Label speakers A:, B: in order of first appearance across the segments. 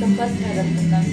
A: Tempat tarafından.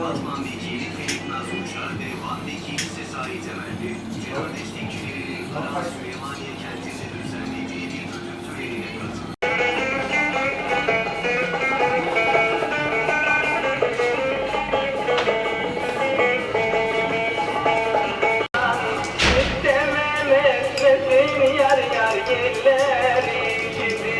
B: Batman Vekili Ferit Uçar ve Van Vekili Sezai Temelli, terör destekçilerinin Kral Süleymaniye kentinde düzenlediği bir ödül törenine katıldı.
C: Yar yar gillerin gibi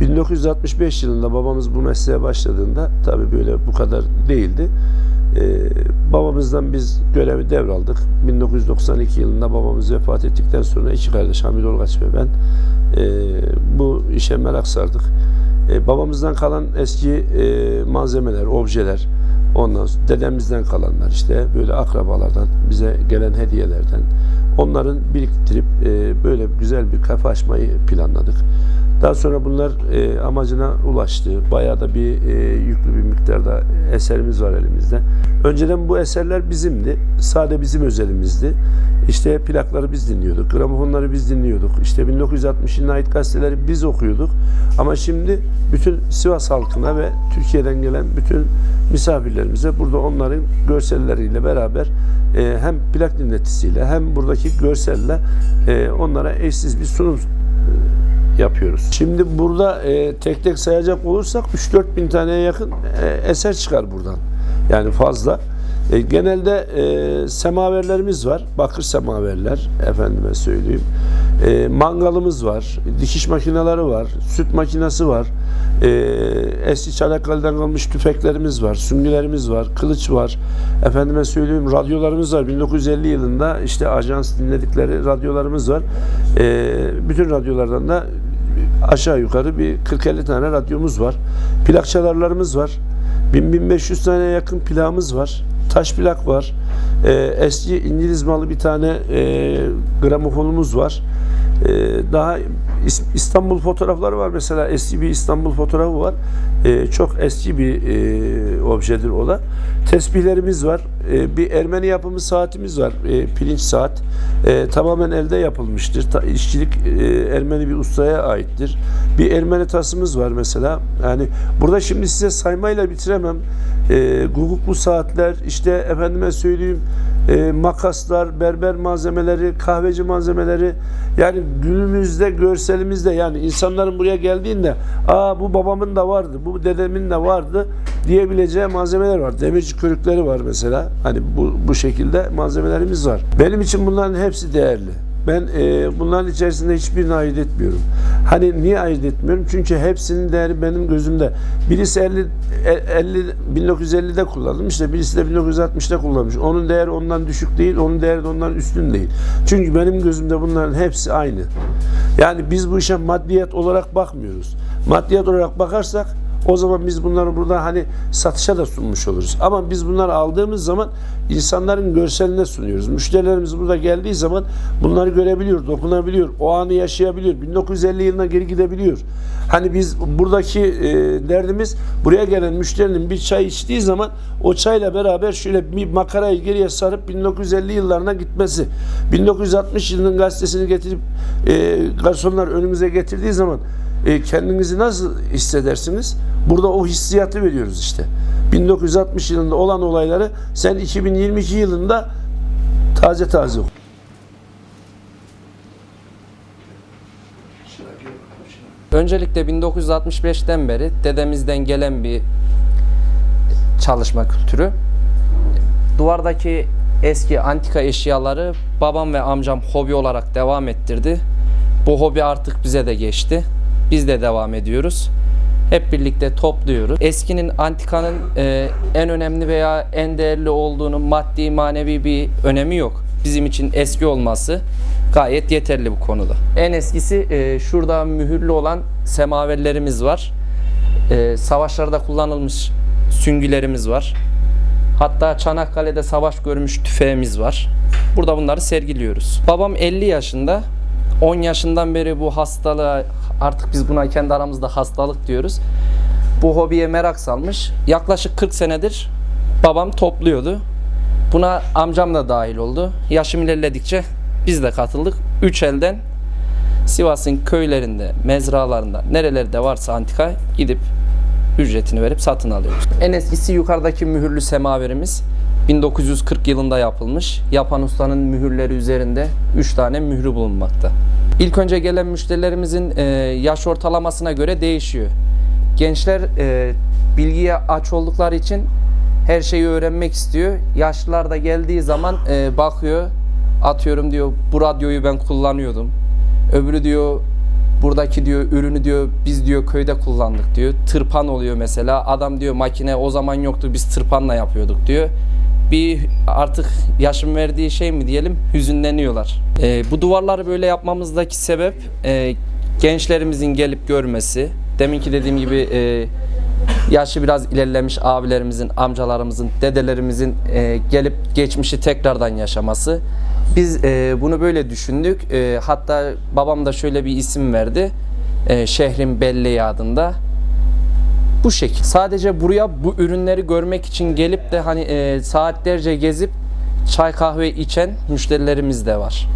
D: 1965 yılında babamız bu mesleğe başladığında tabii böyle bu kadar değildi. Ee, babamızdan biz görevi devraldık. 1992 yılında babamız vefat ettikten sonra iki kardeş Hamid Olgaç ve ben e, bu işe merak sardık. E, babamızdan kalan eski e, malzemeler, objeler, ondan sonra dedemizden kalanlar işte böyle akrabalardan bize gelen hediyelerden onların biriktirip e, böyle güzel bir kafe açmayı planladık. Daha sonra bunlar e, amacına ulaştı. Bayağı da bir e, yüklü bir miktarda eserimiz var elimizde. Önceden bu eserler bizimdi. Sade bizim özelimizdi. İşte plakları biz dinliyorduk. Gramofonları biz dinliyorduk. İşte 1960 yılına ait gazeteleri biz okuyorduk. Ama şimdi bütün Sivas halkına ve Türkiye'den gelen bütün misafirlerimize burada onların görselleriyle beraber e, hem plak dinletisiyle hem buradaki görselle e, onlara eşsiz bir sunum yapıyoruz. Şimdi burada e, tek tek sayacak olursak 3-4 bin taneye yakın e, eser çıkar buradan. Yani fazla. E, genelde e, semaverlerimiz var. Bakır semaverler efendime söyleyeyim. E, mangalımız var. Dikiş makineleri var. Süt makinesi var. E, eski Çanakkale'den kalmış tüfeklerimiz var. Süngülerimiz var. Kılıç var. Efendime söyleyeyim radyolarımız var. 1950 yılında işte ajans dinledikleri radyolarımız var. E, bütün radyolardan da aşağı yukarı bir 40-50 tane radyomuz var. Plakçalarlarımız var. 1000-1500 tane yakın plağımız var. Taş plak var. Ee, eski İngiliz malı bir tane e, gramofonumuz var. Ee, daha İs- İstanbul fotoğrafları var mesela eski bir İstanbul fotoğrafı var. Ee, çok eski bir e, objedir o da. Tesbihlerimiz var. Ee, bir Ermeni yapımı saatimiz var. Ee, pirinç saat. Ee, tamamen elde yapılmıştır. Ta, işçilik e, Ermeni bir ustaya aittir. Bir Ermeni tasımız var mesela. Yani burada şimdi size saymayla bitiremem. Ee, guguklu saatler, işte efendime söyleyeyim e, makaslar, berber malzemeleri, kahveci malzemeleri yani günümüzde görselimizde yani insanların buraya geldiğinde aa bu babamın da vardı, bu dedemin de vardı diyebileceği malzemeler var. Demirci körükleri var mesela. Hani bu, bu şekilde malzemelerimiz var. Benim için bunların hepsi değerli. Ben e, bunların içerisinde hiçbirini ayırt etmiyorum. Hani niye ayırt etmiyorum? Çünkü hepsinin değeri benim gözümde. Birisi 50, e- 50 1950'de kullanılmış da birisi de 1960'da kullanılmış. Onun değeri ondan düşük değil, onun değeri de ondan üstün değil. Çünkü benim gözümde bunların hepsi aynı. Yani biz bu işe maddiyet olarak bakmıyoruz. Maddiyet olarak bakarsak o zaman biz bunları burada hani satışa da sunmuş oluruz. Ama biz bunları aldığımız zaman insanların görseline sunuyoruz. Müşterilerimiz burada geldiği zaman bunları görebiliyor, dokunabiliyor, o anı yaşayabiliyor. 1950 yılına geri gidebiliyor. Hani biz buradaki e, derdimiz buraya gelen müşterinin bir çay içtiği zaman o çayla beraber şöyle bir makarayı geriye sarıp 1950 yıllarına gitmesi. 1960 yılının gazetesini getirip e, garsonlar önümüze getirdiği zaman e, kendinizi nasıl hissedersiniz? Burada o hissiyatı veriyoruz işte. 1960 yılında olan olayları sen 2022 yılında taze taze.
A: Öncelikle 1965'ten beri dedemizden gelen bir çalışma kültürü. Duvardaki eski antika eşyaları babam ve amcam hobi olarak devam ettirdi. Bu hobi artık bize de geçti. Biz de devam ediyoruz. Hep birlikte topluyoruz. Eskinin antikanın e, en önemli veya en değerli olduğunu maddi manevi bir önemi yok. Bizim için eski olması gayet yeterli bu konuda. En eskisi e, şurada mühürlü olan semaverlerimiz var. E, savaşlarda kullanılmış süngülerimiz var. Hatta Çanakkale'de savaş görmüş tüfeğimiz var. Burada bunları sergiliyoruz. Babam 50 yaşında. 10 yaşından beri bu hastalığa artık biz buna kendi aramızda hastalık diyoruz. Bu hobiye merak salmış. Yaklaşık 40 senedir babam topluyordu. Buna amcam da dahil oldu. Yaşım ilerledikçe biz de katıldık. Üç elden Sivas'ın köylerinde, mezralarında, nerelerde varsa antika gidip ücretini verip satın alıyoruz. En eskisi yukarıdaki mühürlü semaverimiz 1940 yılında yapılmış. Yapan ustanın mühürleri üzerinde 3 tane mührü bulunmakta. İlk önce gelen müşterilerimizin e, yaş ortalamasına göre değişiyor. Gençler e, bilgiye aç oldukları için her şeyi öğrenmek istiyor. Yaşlılar da geldiği zaman e, bakıyor, atıyorum diyor bu radyoyu ben kullanıyordum. Öbürü diyor buradaki diyor ürünü diyor biz diyor köyde kullandık diyor. Tırpan oluyor mesela. Adam diyor makine o zaman yoktu biz tırpanla yapıyorduk diyor. Bir artık yaşın verdiği şey mi diyelim hüzünleniyorlar. E, bu duvarları böyle yapmamızdaki sebep e, gençlerimizin gelip görmesi. Deminki dediğim gibi e, yaşı biraz ilerlemiş abilerimizin, amcalarımızın, dedelerimizin e, gelip geçmişi tekrardan yaşaması. Biz e, bunu böyle düşündük. E, hatta babam da şöyle bir isim verdi. E, şehrin Belleği adında. Bu şekil. Sadece buraya bu ürünleri görmek için gelip de hani e, saatlerce gezip çay kahve içen müşterilerimiz de var.